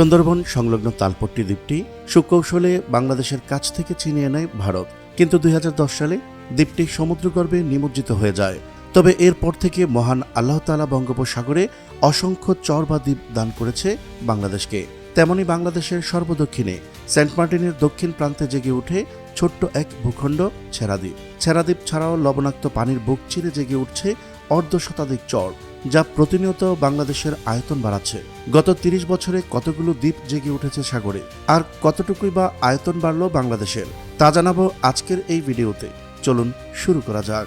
সুন্দরবন সংলগ্ন তালপট্টি দ্বীপটি সুকৌশলে বাংলাদেশের কাছ থেকে ছিনিয়ে নেয় ভারত। কিন্তু দুই হাজার দশ সালে দ্বীপটি সমুদ্রগর্ভে নিমজ্জিত হয়ে যায়। তবে এরপর থেকে মহান আল্লাহ তালা বঙ্গোপসাগরে অসংখ্য চর বা দ্বীপ দান করেছে বাংলাদেশকে। তেমনি বাংলাদেশের সর্বদক্ষিণে সেন্ট মার্টিনের দক্ষিণ প্রান্তে জেগে উঠে ছোট্ট এক ভূখণ্ড ছেড়াদ্বীপ ছেড়াদ্বীপ ছাড়াও লবণাক্ত পানির বুক চিরে জেগে উঠছে অর্ধ শতাধিক চর। যা প্রতিনিয়ত বাংলাদেশের আয়তন বাড়াচ্ছে। গত তিরিশ বছরে কতগুলো দ্বীপ জেগে উঠেছে সাগরে? আর কতটুকুই বা আয়তন বাড়ল বাংলাদেশের? তা জানাব আজকের এই ভিডিওতে। চলুন শুরু করা যাক।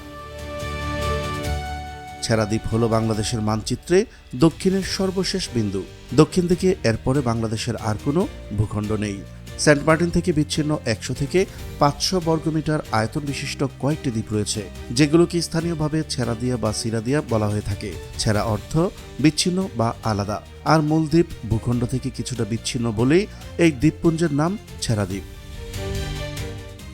ছেড়াদ্বীপ হল বাংলাদেশের মানচিত্রে দক্ষিণের সর্বশেষ বিন্দু। দক্ষিণ দিকে এরপরে বাংলাদেশের আর কোনো ভূখণ্ড নেই। সেন্ট মার্টিন থেকে বিচ্ছিন্ন একশো থেকে পাঁচশো বর্গমিটার আয়তন বিশিষ্ট কয়েকটি দ্বীপ রয়েছে, যেগুলোকে স্থানীয়ভাবে ছেঁড়া দিয়া বা সিরা দিয়া বলা হয়ে থাকে। ছেঁড়া অর্থ বিচ্ছিন্ন বা আলাদা। আর মূল দ্বীপ ভূখণ্ড থেকে কিছুটা বিচ্ছিন্ন বলেই এই দ্বীপপুঞ্জের নাম ছেড়াদ্বীপ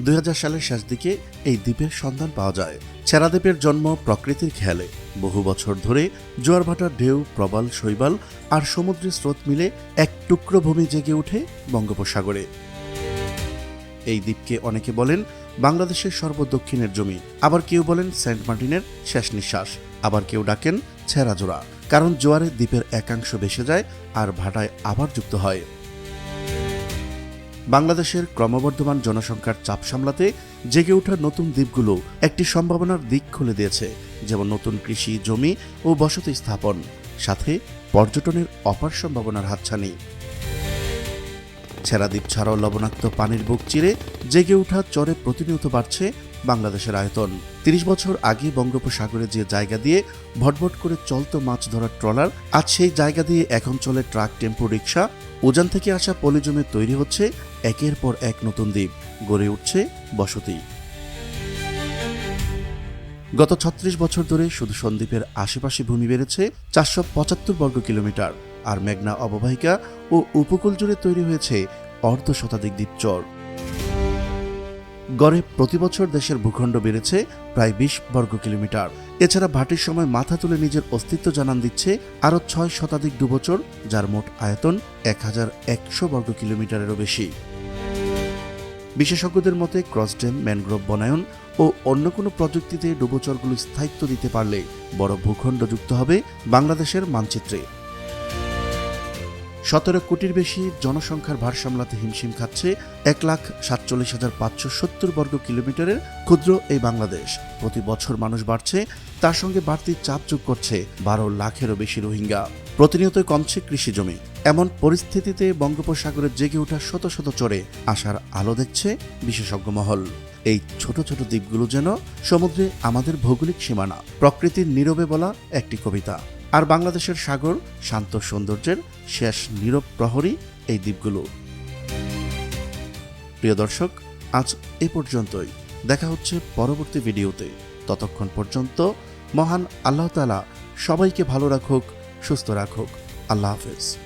দুই হাজার সালের শেষ দিকে এই দ্বীপের সন্ধান পাওয়া যায়। ছেড়াদ্বীপের জন্ম প্রকৃতির খেয়ালে। বহু বছর ধরে জোয়ার ভাটার ঢেউ, প্রবাল, শৈবাল আর সমুদ্রের স্রোত মিলে এক টুকরো ভূমি জেগে ওঠে বঙ্গোপসাগরে। এই দ্বীপকে অনেকে বলেন বাংলাদেশের সর্বদক্ষিণের জমি। আবার কেউ বলেন সেন্ট মার্টিনের শেষ নিঃশ্বাস। আবার কেউ ডাকেন ছেঁড়াজোড়া কারণ জোয়ারে দ্বীপের একাংশ ভেসে যায় আর ভাটায় আবার যুক্ত হয়। বাংলাদেশের ক্রমবর্ধমান জনসংখ্যার চাপ সামলাতে জেগে ওঠা নতুন দ্বীপগুলো একটি সম্ভাবনার দিক খুলে দিয়েছে, যেমন নতুন কৃষি, জমি ও বসতি স্থাপন। সাথে পর্যটনের অপার সম্ভাবনার হাতছানি। ছেড়া দ্বীপ ছাড়াও লবণাক্ত পানির বুক চিরে জেগে ওঠা চরে প্রতিনিয়ত বাড়ছে বাংলাদেশের আয়তন। তিরিশ বছর আগে বঙ্গোপসাগরে যে জায়গা দিয়ে ভটভট করে চলতো মাছ ধরার ট্রলার, আজ সেই জায়গা দিয়ে এখন চলে ট্রাক, টেম্পো রিক্সা উজান থেকে আসা পলিজমে তৈরি হচ্ছে একের পর এক নতুন দ্বীপ। গড়ে উঠছে বসতি। গত ছত্রিশ বছর ধরে শুধু সন্দ্বীপের আশেপাশে ভূমি বেড়েছে চারশো পঁচাত্তর বর্গ কিলোমিটার। আর মেঘনা অববাহিকা ও উপকূল জুড়ে তৈরি হয়েছে অর্ধ শতাধিক দ্বীপচর গড়ে প্রতি বছর দেশের ভূখণ্ড বেড়েছে প্রায় বিশ বর্গ কিলোমিটার। এছাড়া ভাটির সময় মাথা তুলে নিজের অস্তিত্ব জানান দিচ্ছে আরও ছয় শতাধিক ডুবোচর যার মোট আয়তন এক হাজার একশো বর্গ কিলোমিটারেরও বেশি। বিশেষজ্ঞদের মতে ক্রসডেম ম্যানগ্রোভ বনায়ন ও অন্য কোনো প্রযুক্তিতে ডুবোচরগুলো স্থায়িত্ব দিতে পারলে বড় ভূখণ্ড যুক্ত হবে বাংলাদেশের মানচিত্রে। সতেরো কোটির বেশি জনসংখ্যার ভার সামলাতে হিমশিম খাচ্ছে এক লাখ সাতচল্লিশ হাজার পাঁচশো সত্তর বর্গ কিলোমিটারের ক্ষুদ্র এই বাংলাদেশ। প্রতি বছর মানুষ বাড়ছে, তার সঙ্গে বাড়তি চাপ যোগ করছে বারো লাখেরও বেশি রোহিঙ্গা। প্রতিনিয়ত কমছে কৃষি জমি। এমন পরিস্থিতিতে বঙ্গোপসাগরে জেগে ওঠা শত শত চড়ে আসার আলো দেখছে বিশেষজ্ঞ মহল। এই ছোট ছোট দ্বীপগুলো যেন সমুদ্রে আমাদের ভৌগোলিক সীমানা, প্রকৃতির নীরবে বলা একটি কবিতা। আর বাংলাদেশের সাগর, শান্ত সৌন্দর্যের শেষ নীরব প্রহরী এই দ্বীপগুলো। প্রিয় দর্শক, আজ এ পর্যন্তই। দেখা হচ্ছে পরবর্তী ভিডিওতে। ততক্ষণ পর্যন্ত মহান আল্লাহ তালা সবাইকে ভালো রাখুক, সুস্থ রাখুক। আল্লাহ হাফেজ।